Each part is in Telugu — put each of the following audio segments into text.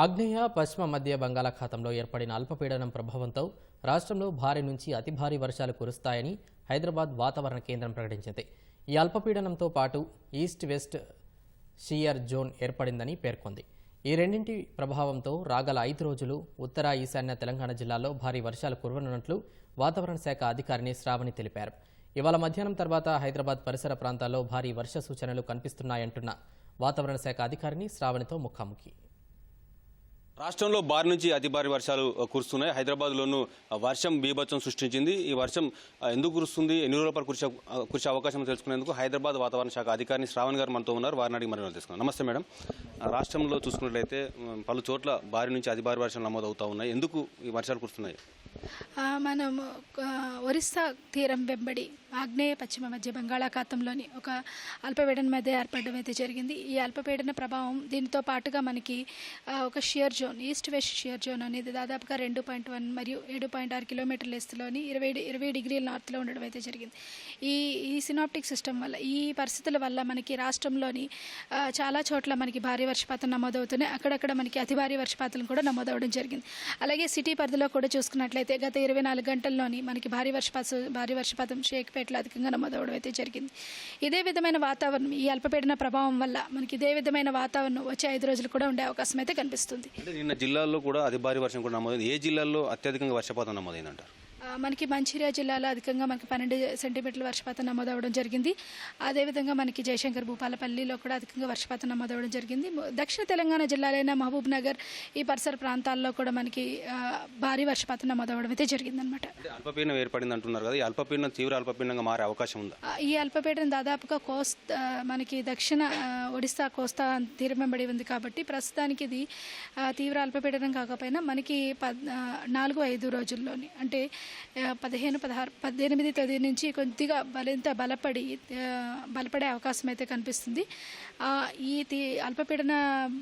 ఆగ్నేయ పశ్చిమ మధ్య బంగాళాఖాతంలో ఏర్పడిన అల్పపీడనం ప్రభావంతో రాష్ట్రంలో భారీ నుంచి అతి భారీ వర్షాలు కురుస్తాయని హైదరాబాద్ వాతావరణ కేంద్రం ప్రకటించింది. ఈ అల్పపీడనంతో పాటు ఈస్ట్ వెస్ట్ షియర్ జోన్ ఏర్పడిందని పేర్కొంది. ఈ రెండింటి ప్రభావంతో రాగల ఐదు రోజులు ఉత్తర ఈశాన్య తెలంగాణ జిల్లాల్లో భారీ వర్షాలు కురవనున్నట్లు వాతావరణ శాఖ అధికారిని శ్రావణి తెలిపారు. ఇవాళ మధ్యాహ్నం తర్వాత హైదరాబాద్ పరిసర ప్రాంతాల్లో భారీ వర్ష సూచనలు కనిపిస్తున్నాయంటున్న వాతావరణ శాఖ అధికారిని శ్రావణితో ముఖాముఖి. రాష్ట్రంలో భారీ నుంచి అతి భారీ వర్షాలు కురుస్తున్నాయి. హైదరాబాద్లోనూ వర్షం బీభత్సం సృష్టించింది. ఈ వర్షం ఎందుకు కురుస్తుంది? ఎన్ని రోజుల పాటు కురిసే కురిసే అవకాశం తెలుసుకునేందుకు హైదరాబాద్ వాతావరణ శాఖ అధికారిని శ్రావణ్ గారు మనతో ఉన్నారు. వారిని అడిగి మరి తెలుసుకున్నాం నమస్తే మేడం. రాష్ట్రంలో చూసుకున్నట్లయితే పలు చోట్ల భారీ నుంచి అతి భారీ వర్షాలు నమోదవుతూ ఉన్నాయి. ఎందుకు ఈ వర్షాలు కురుస్తున్నాయి? మనం ఒరిస్సా తీరం వెంబడి ఆగ్నేయ పశ్చిమ మధ్య బంగాళాఖాతంలోని ఒక అల్పపీడన మధ్య ఏర్పడడం అయితే జరిగింది. ఈ అల్పపీడన ప్రభావం దీనితో పాటుగా మనకి ఒక shear zone east west shear zone అనేది దాదాపుగా రెండు పాయింట్ వన్ మరియు ఏడు పాయింట్ ఆరు కిలోమీటర్ల ఎస్తులోని ఇరవై ఇరవై డిగ్రీల నార్త్లో ఉండడం అయితే జరిగింది. ఈ ఈ సినాప్టిక్ సిస్టమ్ వల్ల ఈ పరిస్థితుల వల్ల మనకి రాష్ట్రంలోని చాలా చోట్ల మనకి భారీ వర్షపాతం నమోదవుతున్నాయి అక్కడక్కడ మనకి అతి భారీ వర్షపాతం కూడా నమోదవడం జరిగింది. అలాగే సిటీ పరిధిలో కూడా చూసుకున్నట్లయితే గత ఇరవై నాలుగు గంటల్లోని మనకి భారీ వర్షపాతం భారీ వర్షపాతం షేక్పేటలో అధికంగా నమోదవడం అయితే జరిగింది. ఇదే విధమైన వాతావరణం ఈ అల్పపీడన ప్రభావం వల్ల మనకి ఇదే విధమైన వాతావరణం వచ్చే ఐదు రోజులు కూడా ఉండే అవకాశం అయితే కనిపిస్తుంది. నిన్న జిల్లాల్లో కూడా అతి భారీ వర్షం కూడా నమోదైంది. ఏ జిల్లాల్లో అత్యధికంగా వర్షపాతం నమోదైందంటారు? మనకి మంచిర్యాల జిల్లాలో అధికంగా మనకి పన్నెండు సెంటీమీటర్ల వర్షపాతం నమోదవడం జరిగింది. అదేవిధంగా మనకి జయశంకర్ భూపాలపల్లిలో కూడా అధికంగా వర్షపాతం నమోదవడం జరిగింది. దక్షిణ తెలంగాణ జిల్లాలైన మహబూబ్ నగర్ ఈ పరిసర ప్రాంతాల్లో కూడా మనకి భారీ వర్షపాతం నమోదవడం అయితే జరిగిందనమాట అల్పపీడనం ఏర్పడింది అంటున్నారు కదా ఈ అల్పపీడనం తీవ్ర అల్పపీడనంగా మారే అవకాశం ఉందా? ఈ అల్పపీడనం దాదాపుగా కోస్తా మనకి దక్షిణ ఒడిశా కోస్తా తీరం వెంబడి ఉంది కాబట్టి ప్రస్తుతానికి ఇది తీవ్ర అల్పపీడనం కాకపోయినా మనకి పద్ నాలుగు ఐదు రోజుల్లోని అంటే పదిహేను పదహారు పద్దెనిమిది తేదీ నుంచి కొద్దిగా మరింత బలపడి బలపడే అవకాశం అయితే కనిపిస్తుంది. ఈ తీ అల్పపీడన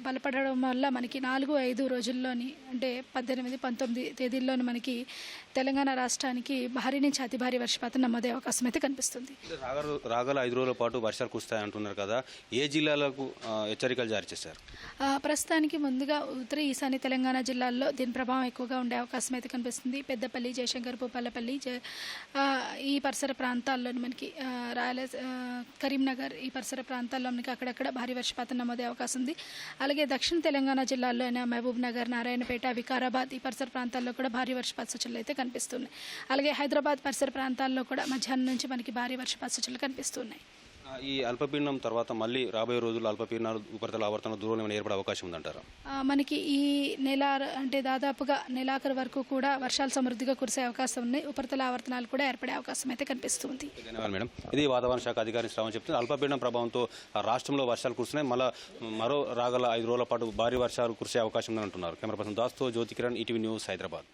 బలపడడం వల్ల మనకి నాలుగు ఐదు రోజుల్లోని అంటే పద్దెనిమిది పంతొమ్మిది తేదీల్లోని మనకి తెలంగాణ రాష్ట్రానికి భారీ నుంచి అతి భారీ వర్షపాతం నమోదే అవకాశం అయితే కనిపిస్తుంది. రాగల ఐదు రోజుల పాటు వర్షాలు కురుస్తాయి అంటున్నారు కదా. ఏ జిల్లాలకు హెచ్చరికలు జారీ చేశారు? ప్రస్తుతానికి ముందుగా ఉత్తర ఈశాన్య తెలంగాణ జిల్లాల్లో దీని ప్రభావం ఎక్కువగా ఉండే అవకాశం అయితే కనిపిస్తుంది. పెద్దపల్లి జయశంకర్ భూపాలపల్లి ఈ పరిసర ప్రాంతాల్లో మనకి ఆ, రాయల కరీంనగర్ ఈ పరిసర ప్రాంతాల్లో మనకి అక్కడక్కడ భారీ వర్షపాతం నమోదే అవకాశం ఉంది అలాగే దక్షిణ తెలంగాణ జిల్లాల్లో అయినా మహబూబ్ నగర్ నారాయణపేట వికారాబాద్ ఈ పరిసర ప్రాంతాల్లో కూడా భారీ వర్షపాత సూచనలు అయితే కనిపిస్తున్నాయి. అలాగే హైదరాబాద్ పరిసర ప్రాంతాల్లో కూడా మధ్యాహ్నం నుంచి మనకి భారీ వర్షపాత సూచనలు కనిపిస్తున్నాయి. ఈ అల్పపీడనం తర్వాత మళ్ళీ రాబోయే రోజుల్లో అల్పపీడనాలు ఉపరితల ఆవర్తన దూరం ఏమైనా ఏర్పడే అవకాశం ఉందంటారా? మనకి ఈ నెల అంటే దాదాపుగా నెలాఖరు వరకు కూడా వర్షాలు సమృద్ధిగా కురిసే అవకాశం ఉన్నాయి. ఉపరితల ఆవర్తనాలు కూడా ఏర్పడే అవకాశం అయితే కనిపిస్తుంది. ధన్యవాదాలు మేడం. ఇది వాతావరణ శాఖ అధికారి శ్రావణ్ చెప్తుంది. అల్పపీడనం ప్రభావంతో రాష్ట్రంలో వర్షాలు కురుస్తున్నాయి. మళ్ళా మరో రాగల ఐదు రోజుల పాటు భారీ వర్షాలు కురిసే అవకాశం ఉందని అంటున్నారు కెమెరా పర్సన్ దాస్తో జ్యోతి కిరణ్ ఈటీవీ న్యూస్ హైదరాబాద్.